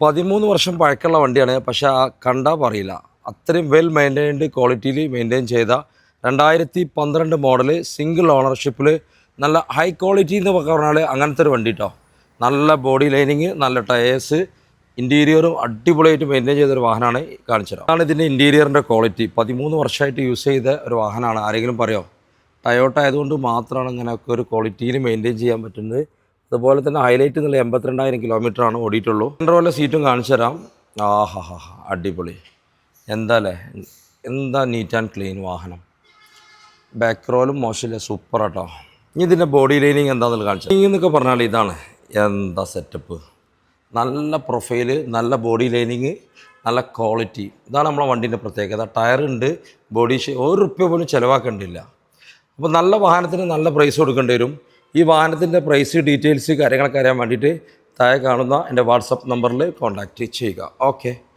പതിമൂന്ന് വർഷം പഴക്കമുള്ള വണ്ടിയാണ്. പക്ഷേ ആ കണ്ടാൽ പറയില്ല. അത്രയും വെൽ മെയിന്റൈൻഡ് ക്വാളിറ്റിയിൽ മെയിന്റെയിൻ ചെയ്ത രണ്ടായിരത്തി പന്ത്രണ്ട് മോഡൽ സിംഗിൾ ഓണർഷിപ്പിൽ നല്ല ഹൈ ക്വാളിറ്റി എന്ന് പറഞ്ഞാൽ അങ്ങനത്തെ ഒരു വണ്ടി കേട്ടോ നല്ല ബോഡി ലൈനിങ് നല്ല ടയേഴ്സ് ഇന്റീരിയറും അടിപൊളിയായിട്ട് മെയിന്റെയിൻ ചെയ്തൊരു വാഹനമാണ് കാണിച്ചത് അതാണ് ഇതിന്റെ ഇന്റീരിയറിന്റെ ക്വാളിറ്റി പതിമൂന്ന് വർഷമായിട്ട് യൂസ് ചെയ്ത ഒരു വാഹനമാണ്. ആരെങ്കിലും പറയോ? ടയോട്ട ആയതുകൊണ്ട് മാത്രമാണ് ഇങ്ങനെയൊക്കെ ഒരു ക്വാളിറ്റിയിൽ മെയിന്റെയിൻ ചെയ്യാൻ പറ്റുന്നത്. അതുപോലെ തന്നെ ഹൈലൈറ്റ് എന്നുള്ള എൺപത്തിരണ്ടായിരം കിലോമീറ്റർ ആണ് ഓടിയിട്ടുള്ളൂ. സെൻട്രോലെ സീറ്റും കാണിച്ചു തരാം. ആഹാ ഹാ അടിപൊളി. എന്താ അല്ലേ എന്താ നീറ്റ് ആൻഡ് ക്ലീൻ വാഹനം. ബാക്ക് റോലും മോശമില്ല സൂപ്പർ ആട്ടോ. ഇനി ഇതിന്റെ ബോഡി ലൈനിങ് എന്താണെന്ന് കാണിച്ചു എന്നൊക്കെ പറഞ്ഞാൽ ഇതാണ്. എന്താ സെറ്റപ്പ് നല്ല പ്രൊഫൈൽ നല്ല ബോഡി ലൈനിങ് നല്ല ക്വാളിറ്റി ഇതാണ് നമ്മളെ വണ്ടീന്റെ പ്രത്യേകത. ടയർ ഉണ്ട് ബോഡി ഒരു റുപ്യ പോലും ചിലവാക്കേണ്ടില്ല അപ്പോൾ നല്ല വാഹനത്തിന് നല്ല പ്രൈസ് കൊടുക്കേണ്ടി വരും. ഈ വാഹനത്തിന്റെ പ്രൈസ് ഡീറ്റെയിൽസ് കാര്യങ്ങളൊക്കെ അറിയാൻ വേണ്ടിയിട്ട് താഴെ കാണുന്ന എന്റെ വാട്സപ്പ് നമ്പറിൽ കോൺടാക്റ്റ് ചെയ്യുക. ഓക്കെ